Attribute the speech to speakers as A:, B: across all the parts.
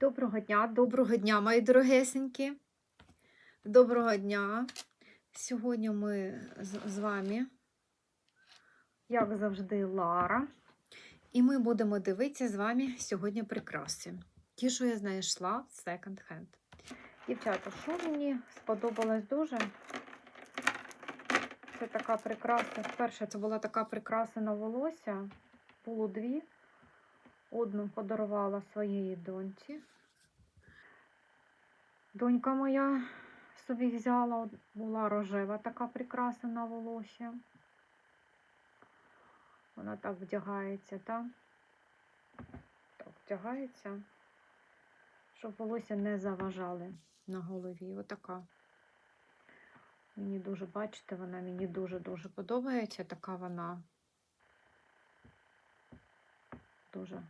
A: Доброго дня, доброго дня, мої дорогесенькі. Доброго дня. Сьогодні ми з, з вами, як завжди, Лара. І ми будемо дивитися з вами сьогодні прикраси. Ті, що я знайшла в Second Hand. Дівчата, що мені сподобалось дуже? Це така прикраса. Перше, це була така прикраса на волосся. Було дві. Одну подарувала своїй доньці. Донька моя собі взяла, була рожева така прикраса на волосся. Вона так вдягається, так? Так, вдягається, щоб волосся не заважали на голові. Отака. Мені дуже, бачите, вона мені дуже-дуже подобається. Така вона дуже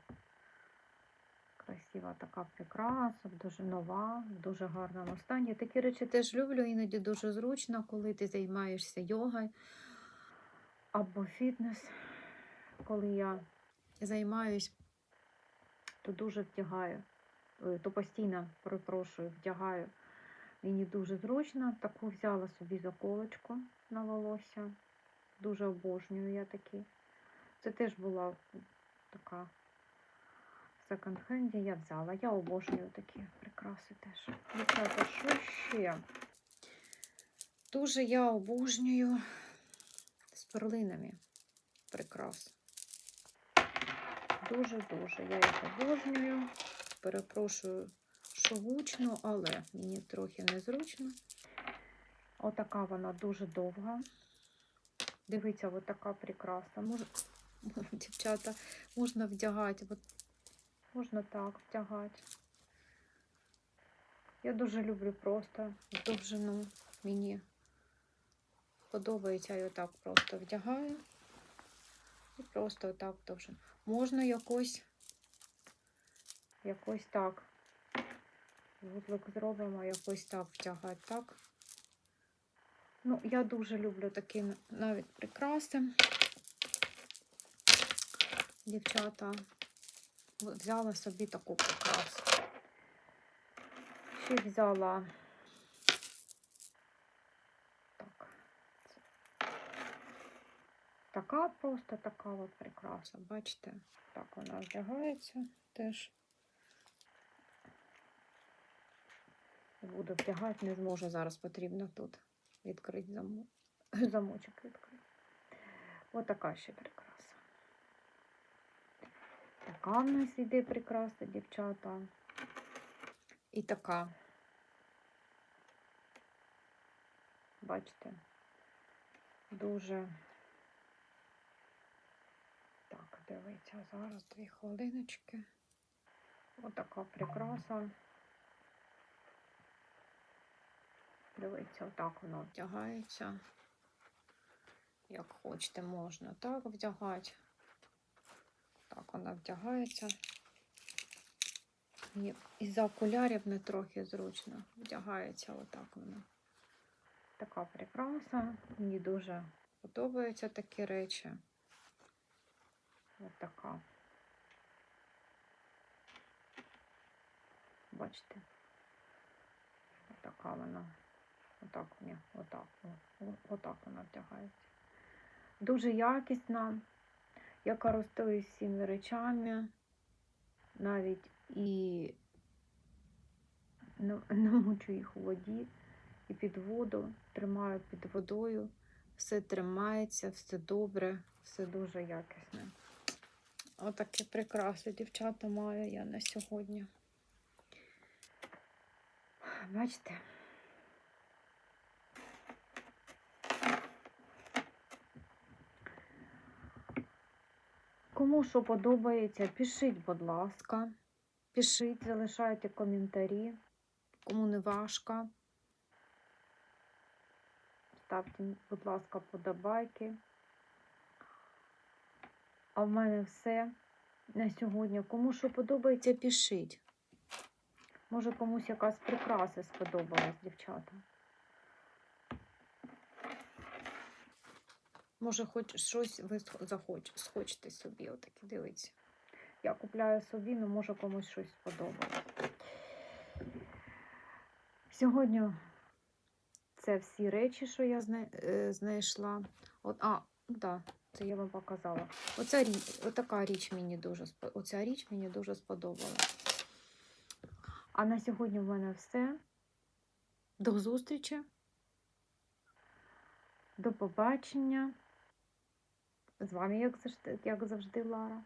A: красива така прикраса, дуже нова, в дуже гарному стані. Такі речі теж люблю, іноді дуже зручно, коли ти займаєшся йогою або фітнес. Коли я займаюсь, то дуже вдягаю, е, то постійно перепрошую, вдягаю. Мені дуже зручно. Таку взяла собі заколочку на волосся. Дуже обожнюю я такі. Це теж була така в секонд-хенді я взяла. Я обожнюю такі прикраси теж. Дівчата, що ще? Дуже я обожнюю з перлинами прикрас. Дуже-дуже. Я їх обожнюю. Перепрошую, що гучно, але мені трохи незручно. Отака вона дуже довга. Дивіться, отака прикраса. Може, дівчата, можна вдягати. От, можна так вдягати. Я дуже люблю просто довжину. Мені подобається, я отак просто вдягаю. І просто отак довжину. Можна якось, якось так. Вутлик зробимо, якось так втягати, так? Ну, я дуже люблю такі навіть прикраси. Дівчата, взяла собі таку прикрасу. Ще взяла так. Така просто така от прикраса. Бачите, так вона вдягається теж. Буду вдягати, не зможу зараз потрібно тут відкрити замочок відкрити. Отака ще прикраса. Така в нас іде прикраса, дівчата. І така. Бачите, дуже. Так, дивіться, зараз дві хвилиночки. Отака прикраса. Дивіться, отак воно вдягається. Як хочете, можна так вдягати. Так вона вдягається. І із-за окулярів не трохи зручно вдягається отак вона. Така прикраса. Мені дуже подобаються такі речі. Ось така. Бачите? Отака вона. Отак, ні, отак, отак вона вдягається. Дуже якісна. Я користуюсь всіми речами, навіть і намочу їх у воді і під воду, тримаю під водою. Все тримається, все добре, все дуже якісне. Отакі прикраси, дівчата, маю я на сьогодні. Бачите? Кому що подобається, пишіть, будь ласка. Пишіть, залишайте коментарі. Кому не важко. Ставте, будь ласка, подобайки. А в мене все на сьогодні. Кому що подобається, пишіть. Може комусь якась прикраса сподобалась, дівчата. Може, хоч щось ви захоч, схочете собі, отакі, дивіться. Я купляю собі, ну може комусь щось сподобалось. Сьогодні це всі речі, що я е, знайшла. От, а, так, це я вам показала. Оця річ, отака річ мені дуже оця річ мені дуже сподобалась. А на сьогодні в мене все. До зустрічі. До побачення. З вами, як завжди, як завжди, Лара.